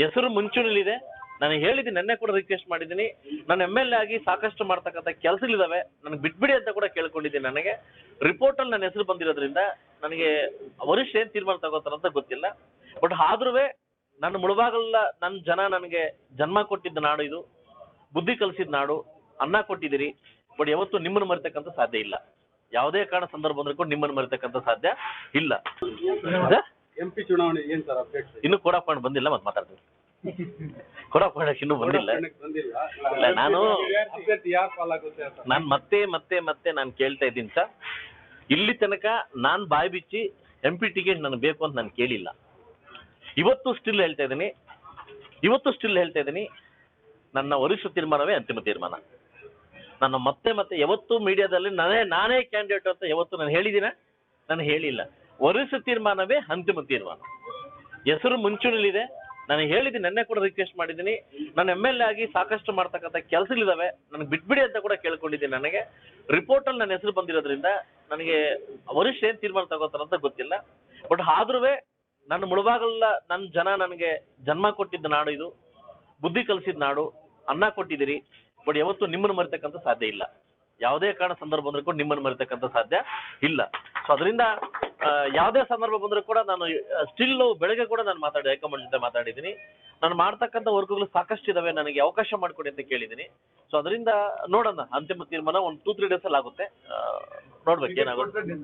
ಹೆಸರು ಮುಂಚೂಣಿಲಿದೆ ನಾನು ಹೇಳಿದ್ದೀನಿ ನೆನ್ನೆ ಕೂಡ ರಿಕ್ವೆಸ್ಟ್ ಮಾಡಿದ್ದೀನಿ. ನಾನು ಎಂ ಎಲ್ ಎ ಆಗಿ ಸಾಕಷ್ಟು ಮಾಡ್ತಕ್ಕಂಥ ಕೆಲಸಗಳಿದಾವೆ. ನನಗೆ ಬಿಟ್ಬಿಡಿ ಅಂತ ಕೂಡ ಕೇಳ್ಕೊಂಡಿದ್ದೀನಿ ನನಗೆ. ರಿಪೋರ್ಟ್ ಅಲ್ಲಿ ನನ್ನ ಹೆಸರು ಬಂದಿರೋದ್ರಿಂದ ನನಗೆ ವರಿಷ್ಠ ಏನ್ ತೀರ್ಮಾನ ತಗೋತಾರ ಅಂತ ಗೊತ್ತಿಲ್ಲ. ಬಟ್ ಆದ್ರೂ ನನ್ನ ಮುಳುಬಾಗಲ್ಲ ನನ್ನ ಜನ ನನಗೆ ಜನ್ಮ ಕೊಟ್ಟಿದ್ದ ನಾಡು ಇದು. ಬುದ್ಧಿ ಕಲಿಸಿದ ನಾಡು. ಅನ್ನ ಕೊಟ್ಟಿದ್ದೀರಿ. ಬಟ್ ಯಾವತ್ತು ನಿಮ್ಮನ್ನು ಮರಿತಕ್ಕಂಥ ಸಾಧ್ಯ ಇಲ್ಲ. ಯಾವುದೇ ಕಾರಣ ಸಂದರ್ಭ ಬಂದ್ರೂ ಕೂಡ ನಿಮ್ಮನ್ನು ಮರಿತಕ್ಕಂಥ ಸಾಧ್ಯ ಇಲ್ಲ? ಎಂ ಪಿ ಚುನಾವಣೆ ಏನ್ ಸರ್ ಅಪ್ಡೇಟ್ ಇನ್ನು ಕೂಡ ಪಾಯಿಂಟ್ ಬಂದಿಲ್ಲ ಮತ್ತೆ ಮಾತಾಡ್ತೀವಿ. ಕೂಡ ಪಾಯಿಂಟ್ ಇನ್ನೂ ಬಂದಿಲ್ಲ. ಇಲ್ಲ, ನಾನು ಅಭ್ಯರ್ಥಿ ಯಾರು ಪಾಲಾಗುತ್ತೆ ಅಂತ. ನಾನು ಮತ್ತೆ ಮತ್ತೆ ಮತ್ತೆ ನಾನು ಕೇಳ್ತಾ ಇದ್ದೀನಿ ಸರ್. ಇಲ್ಲಿ ತನಕ ನಾನು ಬಾಯಿ ಬಿಚ್ಚಿ ಎಂ ಪಿ ಟಿಕೆಟ್ ನನಗೆ ಬೇಕು ಅಂತ ನಾನು ಕೇಳಿಲ್ಲ. ಇವತ್ತು ಸ್ಟಿಲ್ ಹೇಳ್ತಾ ಇದ್ದೀನಿ. ಇವತ್ತು ಸ್ಟಿಲ್ ಹೇಳ್ತಾ ಇದ್ದೀನಿ. ನನ್ನ ವರಿಷ್ಠ ತೀರ್ಮಾನವೇ ಅಂತಿಮ ತೀರ್ಮಾನ. ನಾನು ಮತ್ತೆ ಮತ್ತೆ ಯಾವತ್ತು ಮೀಡಿಯಾದಲ್ಲಿ ನಾನೇ ನಾನೇ ಕ್ಯಾಂಡಿಡೇಟ್ ಅಂತ ಯಾವತ್ತು ನಾನು ಹೇಳಿದ್ದೀನ? ನಾನು ಹೇಳಿಲ್ಲ. ವರಿಷ್ಠ ತೀರ್ಮಾನವೇ ಅಂತಿಮ ತೀರ್ಮಾನ. ಹೆಸರು ಮುಂಚೂಣಿಲಿದೆ ನಾನು ಹೇಳಿದ್ದೀನಿ ನೆನ್ನೆ ಕೂಡ ರಿಕ್ವೆಸ್ಟ್ ಮಾಡಿದ್ದೀನಿ. ನಾನು ಎಂ ಎಲ್ ಎ ಆಗಿ ಸಾಕಷ್ಟು ಮಾಡ್ತಕ್ಕಂಥ ಕೆಲಸಗಳಿದಾವೆ. ನನಗೆ ಬಿಟ್ಬಿಡಿ ಅಂತ ಕೂಡ ಕೇಳ್ಕೊಂಡಿದ್ದೀನಿ ನನಗೆ. ರಿಪೋರ್ಟಲ್ಲಿ ನನ್ನ ಹೆಸರು ಬಂದಿರೋದ್ರಿಂದ ನನಗೆ ವರಿಷ್ಠ ಏನು ತೀರ್ಮಾನ ತಗೋತಾರ ಅಂತ ಗೊತ್ತಿಲ್ಲ. ಬಟ್ ಆದ್ರೂ ನನ್ನ ಮುಳುಬಾಗಲ್ಲ ನನ್ನ ಜನ ನನಗೆ ಜನ್ಮ ಕೊಟ್ಟಿದ್ದ ನಾಡು ಇದು. ಬುದ್ಧಿ ಕಲಿಸಿದ ನಾಡು. ಅನ್ನ ಕೊಟ್ಟಿದ್ದೀರಿ. ಬಟ್ ಯಾವತ್ತು ನಿಮ್ಮನ್ನು ಮರಿತಕ್ಕಂಥ ಸಾಧ್ಯ ಇಲ್ಲ. ಯಾವುದೇ ಕಾರಣ ಸಂದರ್ಭ ಕೂಡ ನಿಮ್ಮನ್ನು ಮರಿತಕ್ಕಂಥ ಸಾಧ್ಯ ಇಲ್ಲ. ಸೊ ಅದರಿಂದ ಯಾವುದೇ ಸಂದರ್ಭ ಬಂದರೂ ಕೂಡ ನಾನು ಸ್ಟಿಲ್ ಬೆಳಗ್ಗೆ ಕೂಡ ನಾನು ಮಾತಾಡಿ, ಹೈಕಮಾಂಡ್ ಜೊತೆ ಮಾತಾಡಿದ್ದೀನಿ. ನಾನು ಮಾಡ್ತಕ್ಕಂಥ ವರ್ಕ್ಗಳು ಸಾಕಷ್ಟು ಇದಾವೆ, ನನಗೆ ಅವಕಾಶ ಮಾಡಿಕೊಡಿ ಅಂತ ಕೇಳಿದ್ದೀನಿ. ಸೊ ಅದರಿಂದ ನೋಡೋಣ, ಅಂತಿಮ ತೀರ್ಮಾನ ಒಂದು ಟೂ ತ್ರೀ ಅಲ್ಲಿ ಆಗುತ್ತೆ. ನೋಡ್ಬೇಕು ಏನಾಗುತ್ತೆ